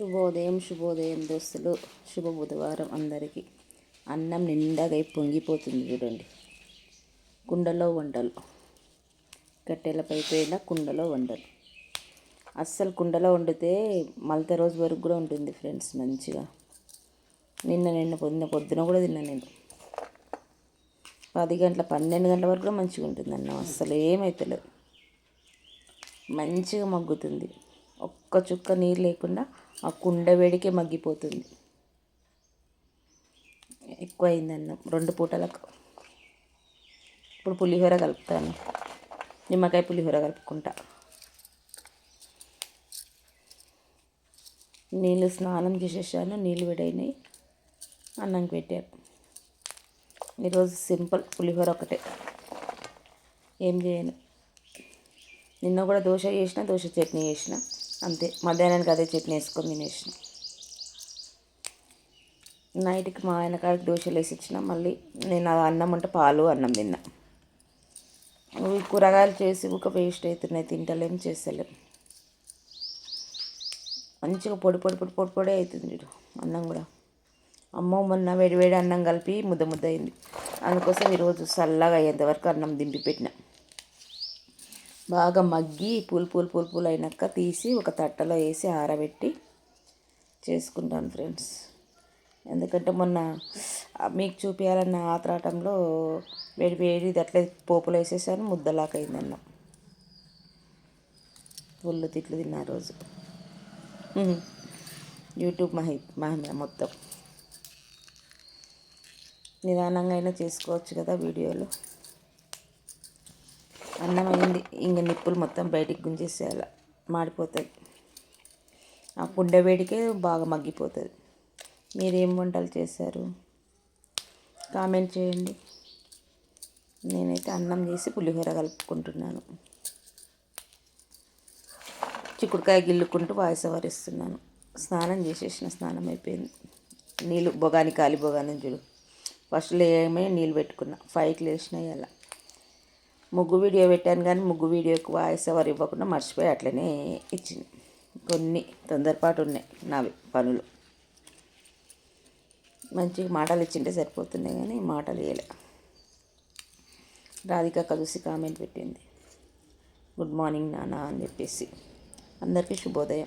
శుభోదయం శుభోదయం దోస్తులు. శుభ బుధవారం అందరికీ. అన్నం నిండాగా అయి పొంగిపోతుంది చూడండి. కుండలో వంటలు కట్టెలపై పైన కుండలో వంటలు అస్సలు కుండలో వండితే మలత రోజు వరకు కూడా ఉంటుంది ఫ్రెండ్స్ మంచిగా. నిన్న నిన్న పొద్దున పొద్దున కూడా తిన్నా నేను. పది గంటల పన్నెండు గంటల వరకు కూడా మంచిగా ఉంటుంది అన్నం. అస్సలు ఏమవుతలేదు మంచిగా మగ్గుతుంది. ఒక్క చుక్క నీరు లేకుండా ఆ కుండ వేడికే మగ్గిపోతుంది. ఎక్కువ అయింది అన్నం రెండు పూటలకు. ఇప్పుడు పులిహోర కలుపుతాను. నిమ్మకాయ పులిహోర కలుపుకుంటా. నీళ్ళు స్నానం చేసేసాను నీళ్ళు వేడైనాయి. అన్నంకి పెట్టాను ఈరోజు సింపుల్ పులిహోర ఒకటే. ఏం చేయను. నిన్న కూడా దోశ చేసిన దోశ చట్నీ చేసిన. అంతే. మధ్యాహ్నానికి అదే చట్నీ వేసుకొని తినేసిన. నైట్కి మా ఆయన కాడికి దోశలు వేసి ఇచ్చిన. మళ్ళీ నేను అన్నం అంటే పాలు అన్నం తిన్నా. కూరగాయలు చేసి ఒక వేస్ట్ అవుతున్నాయి తింటలేం చేస్తలేం. మంచిగా పొడి పొడి పొడి పొడి పొడి అవుతుంది చూడు అన్నం కూడా. అమ్మ మొన్న వేడి వేడి అన్నం కలిపి ముద్ద ముద్ద అయింది. అందుకోసం ఈరోజు చల్లగా అయ్యేంతవరకు అన్నం దింపి పెట్టిన. బాగా మగ్గి పూలు పూలు పూలు పూలు అయినాక తీసి ఒక తట్టలో వేసి ఆరబెట్టి చేసుకుంటాను ఫ్రెండ్స్. ఎందుకంటే మొన్న మీకు చూపించాలన్న ఆత్రాటంలో వేడి వేడి అట్లే పోపులు వేసేసాను ముద్దలాకైందన్న అయిందన్న పుల్లు తిట్లు తిన్న రోజు. యూట్యూబ్ మహి మహిమ మొత్తం. నిదానంగా అయినా చేసుకోవచ్చు కదా వీడియోలు. అన్నం ఇంకా నిప్పులు మొత్తం బయటికి గుంజేసేయాలి. మాడిపోతుంది. ఆ కుండ వేడికే బాగా మగ్గిపోతుంది. మీరేం వంటలు చేశారు? కామెంట్ చేయండి. నేనైతే అన్నం చేసి పులిహోర కలుపుకుంటున్నాను. చిక్కుడుకాయ గిల్లుకుంటూ వాయిస్ ఓవర్ ఇస్తున్నాను. స్నానం చేసేసిన స్నానం అయిపోయింది. నీళ్ళు బొగాని కాలి బొగాని చూడు. ఫస్ట్ లేమే నీళ్ళు పెట్టుకున్నా. ఫైవ్కి లేచినాయి అలా ముగ్గు వీడియో పెట్టాను కానీ ముగ్గు వీడియోకి వాయిస్ ఎవరు ఇవ్వకుండా మర్చిపోయి అట్లనే ఇచ్చింది. కొన్ని తొందరపాటు ఉన్నాయి నావి పనులు. మంచిగా మాటలు ఇచ్చింటే సరిపోతున్నాయి కానీ మాటలు ఇవ్వలే రాధిక చూసి కామెంట్ పెట్టింది. గుడ్ మార్నింగ్ నాన్న అని చెప్పేసి. అందరికీ శుభోదయం.